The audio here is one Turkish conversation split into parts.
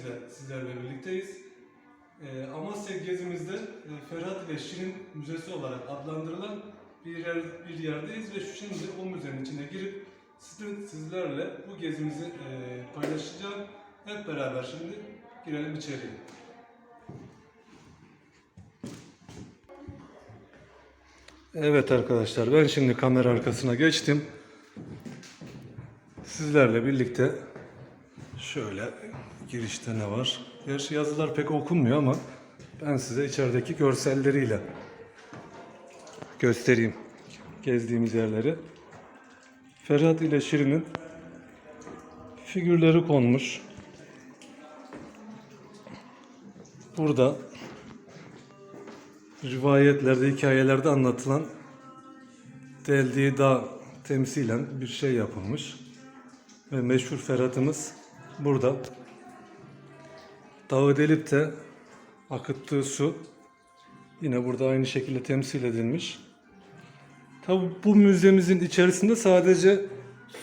Gezimizle sizlerle birlikteyiz. Ee, Amasya gezimizde e, Ferhat ve Şirin Müzesi olarak adlandırılan bir, yer, bir yerdeyiz ve şimdi o müzenin içine girip sizin, sizlerle bu gezimizi e, paylaşacağım. Hep beraber şimdi girelim içeriye. Evet arkadaşlar ben şimdi kamera arkasına geçtim. Sizlerle birlikte şöyle girişte ne var? Gerçi yazılar pek okunmuyor ama ben size içerideki görselleriyle göstereyim gezdiğimiz yerleri. Ferhat ile Şirin'in figürleri konmuş. Burada rivayetlerde, hikayelerde anlatılan deldiği dağ temsilen bir şey yapılmış. Ve meşhur Ferhat'ımız burada. Dağı delip de akıttığı su yine burada aynı şekilde temsil edilmiş. Tabi bu müzemizin içerisinde sadece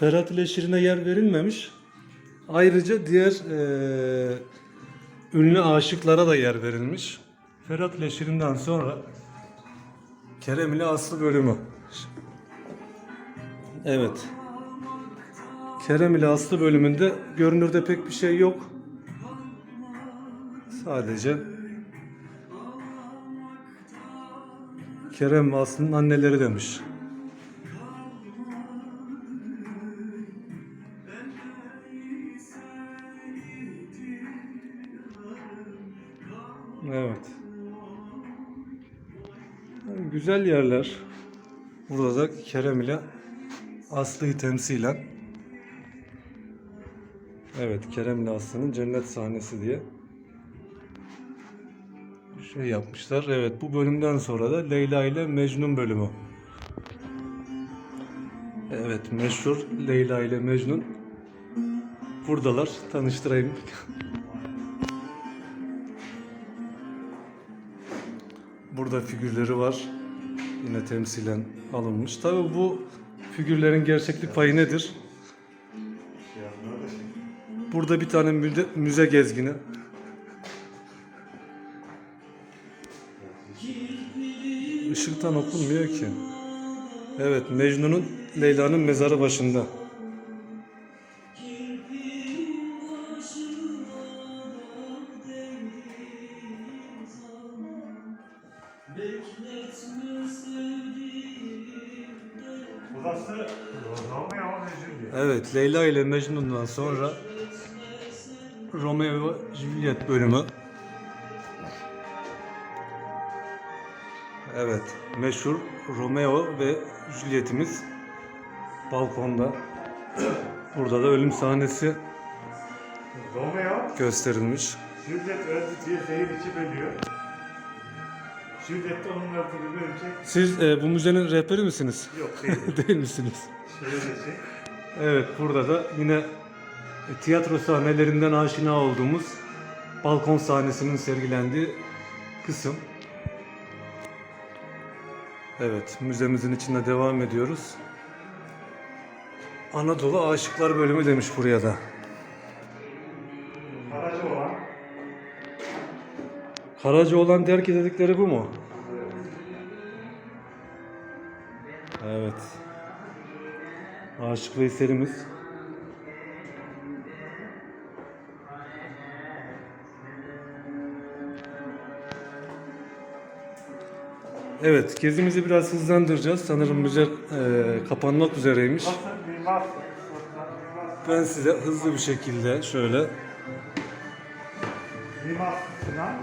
Ferhat ile Şirin'e yer verilmemiş. Ayrıca diğer eee, ünlü aşıklara da yer verilmiş. Ferhat ile Şirin'den sonra Kerem ile Aslı bölümü. Evet. Kerem ile Aslı bölümünde görünürde pek bir şey yok. Sadece Kerem ve Aslı'nın anneleri demiş. Evet. Güzel yerler. Burada da Kerem ile Aslı'yı temsilen. Evet, Kerem ile Aslı'nın cennet sahnesi diye şey yapmışlar. Evet, bu bölümden sonra da Leyla ile Mecnun bölümü. Evet, meşhur Leyla ile Mecnun. Buradalar. Tanıştırayım. Burada figürleri var. Yine temsilen alınmış. Tabii bu figürlerin gerçeklik payı nedir? Burada bir tane müze, müze gezgini. Işıktan okunmuyor ki. Evet, Mecnun'un Leyla'nın mezarı başında. Evet, Leyla ile Mecnun'dan sonra Romeo Juliet bölümü. Evet, meşhur Romeo ve Juliet'imiz balkonda. Burada da ölüm sahnesi Romeo, gösterilmiş. Juliet öldü diye zehir içip ölüyor. Juliet de onun öldüğünü ölecek. Siz e, bu müzenin rehberi misiniz? Yok değil. Değil misiniz? Şey ölecek. Evet, burada da yine tiyatro sahnelerinden aşina olduğumuz balkon sahnesinin sergilendiği kısım. Evet, müzemizin içinde devam ediyoruz. Anadolu Aşıklar bölümü demiş buraya da. Aracı olan Karacaoğlan der ki dedikleri bu mu? Evet. Aşık Veysel'imiz. Evet, gezimizi biraz hızlandıracağız. Sanırım müze e, kapanmak üzereymiş. Ben size hızlı bir şekilde şöyle Mimar Sinan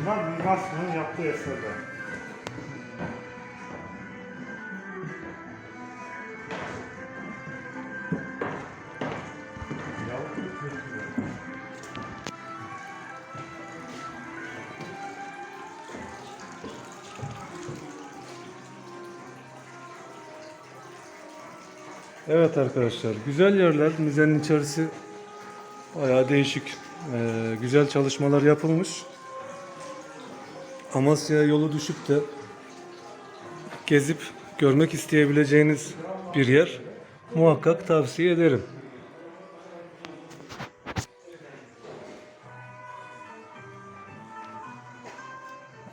Bunlar Mimar Sinan'ın yaptığı eserler. Evet arkadaşlar güzel yerler müzenin içerisi bayağı değişik ee, güzel çalışmalar yapılmış. Amasya yolu düşüp de gezip görmek isteyebileceğiniz bir yer muhakkak tavsiye ederim.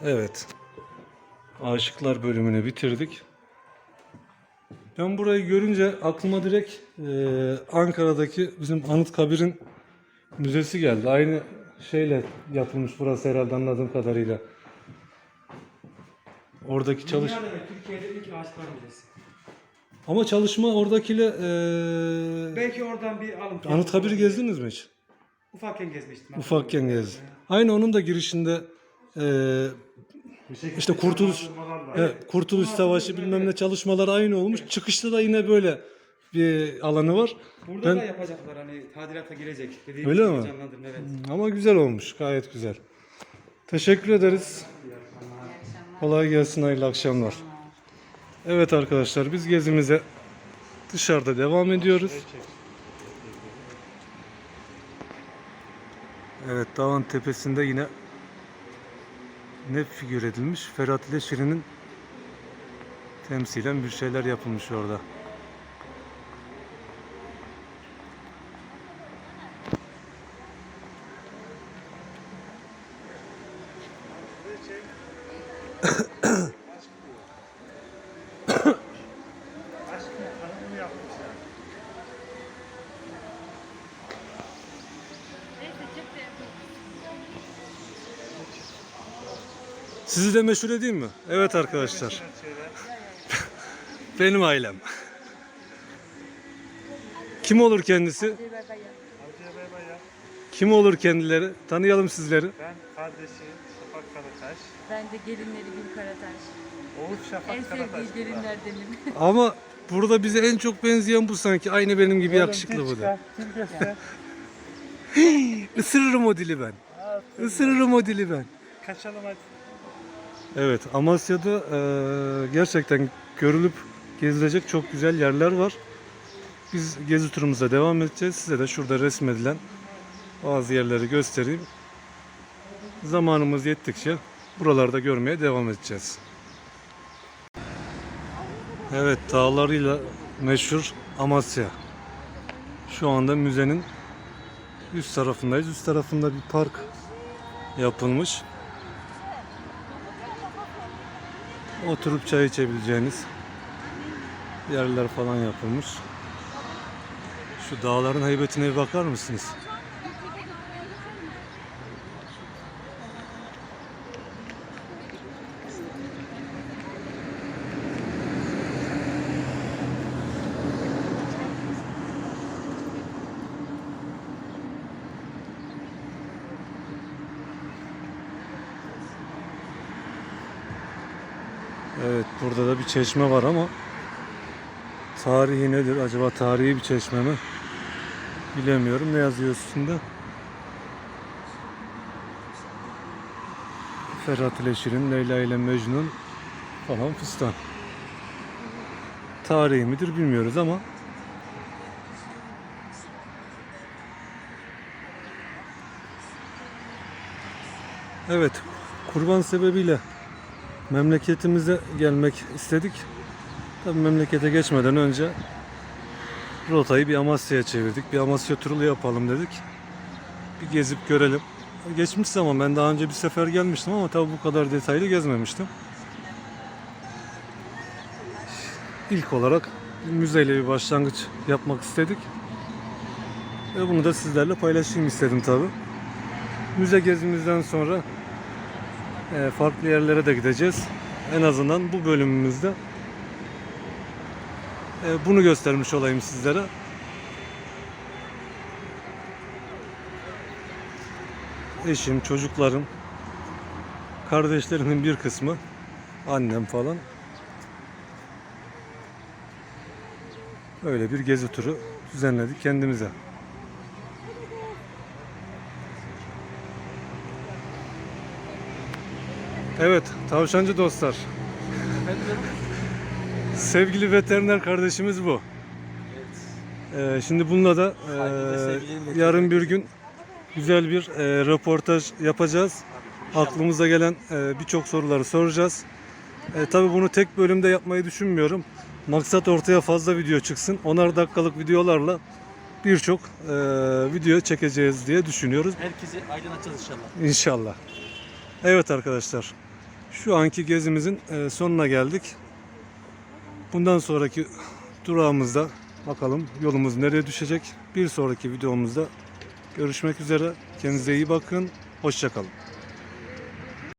Evet. Aşıklar bölümünü bitirdik. Ben burayı görünce aklıma direkt eee, Ankara'daki bizim Anıtkabir'in müzesi geldi. Aynı şeyle yapılmış burası herhalde anladığım kadarıyla. Oradaki çalış Dünyada ve Türkiye'de ilk ağaçlar müzesi. ama çalışma oradakiyle eee Belki oradan bir alıntı. Anıtkabir'i gezdiniz mi hiç? Ufakken gezmiştim. Ufakken gezdim. Aynı onun da girişinde şekilde İşte Kurtuluş-. Evet, Kurtuluş Savaşı bilmem ne çalışmaları aynı olmuş. Çıkışta da yine böyle bir alanı var. Burada Ben- da yapacaklar hani tadilata girecek. Dediğim Öyle mi? Evet. Ama güzel olmuş, gayet güzel. Teşekkür ederiz. Kolay gelsin, hayırlı akşamlar. Evet arkadaşlar, biz gezimize dışarıda devam ediyoruz. Evet, dağın tepesinde yine ne figür edilmiş? Ferhat ile Şirin'in temsilen bir şeyler yapılmış orada. Sizi de meşhur edeyim mi? Evet arkadaşlar. Benim ailem. Kim olur kendisi? Kim olur kendileri? Tanıyalım sizleri. Ben kardeşi Şafak Karataş. Ben de gelinleri Gül Karataş. Oğuz En Şafak Karataş. sevdiği gelinlerdenim. Ama burada bize en çok benzeyen bu sanki. Aynı benim gibi yakışıklı bu da. Isırırım o dili ben. Isırırım o dili ben. Kaçalım hadi. Evet Amasya'da eee, gerçekten görülüp gezilecek çok güzel yerler var. Biz gezi turumuza devam edeceğiz. Size de şurada resmedilen bazı yerleri göstereyim. Zamanımız yettikçe buralarda görmeye devam edeceğiz. Evet dağlarıyla meşhur Amasya. Şu anda müzenin üst tarafındayız. Üst tarafında bir park yapılmış. Oturup çay içebileceğiniz yerler falan yapılmış. Şu dağların heybetine bir bakar mısınız? Evet burada da bir çeşme var ama tarihi nedir? Acaba tarihi bir çeşme mi? Bilemiyorum. Ne yazıyor üstünde? Ferhat ile Leyla ile Mecnun falan fistan. Tarihi midir bilmiyoruz ama Evet, kurban sebebiyle memleketimize gelmek istedik. Tabii memlekete geçmeden önce rotayı bir Amasya'ya çevirdik. Bir Amasya turu yapalım dedik. Bir gezip görelim. Geçmiş zaman ben daha önce bir sefer gelmiştim ama tabii bu kadar detaylı gezmemiştim. İlk olarak müzeyle bir başlangıç yapmak istedik. Ve bunu da sizlerle paylaşayım istedim tabii. Müze gezimizden sonra farklı yerlere de gideceğiz. En azından bu bölümümüzde e, bunu göstermiş olayım sizlere. Eşim, çocuklarım, kardeşlerimin bir kısmı, annem falan. Öyle bir gezi turu düzenledik kendimize. Evet, tavşancı dostlar. Sevgili veteriner kardeşimiz bu. Ee, şimdi bununla da e, yarın bir gün güzel bir e, röportaj yapacağız. Aklımıza gelen e, birçok soruları soracağız. E, tabii bunu tek bölümde yapmayı düşünmüyorum. Maksat ortaya fazla video çıksın. Onar dakikalık videolarla birçok e, video çekeceğiz diye düşünüyoruz. Herkesi aydınlatacağız inşallah. İnşallah. Evet arkadaşlar. Şu anki gezimizin e, sonuna geldik. Bundan sonraki durağımızda bakalım yolumuz nereye düşecek. Bir sonraki videomuzda görüşmek üzere. Kendinize iyi bakın. Hoşçakalın.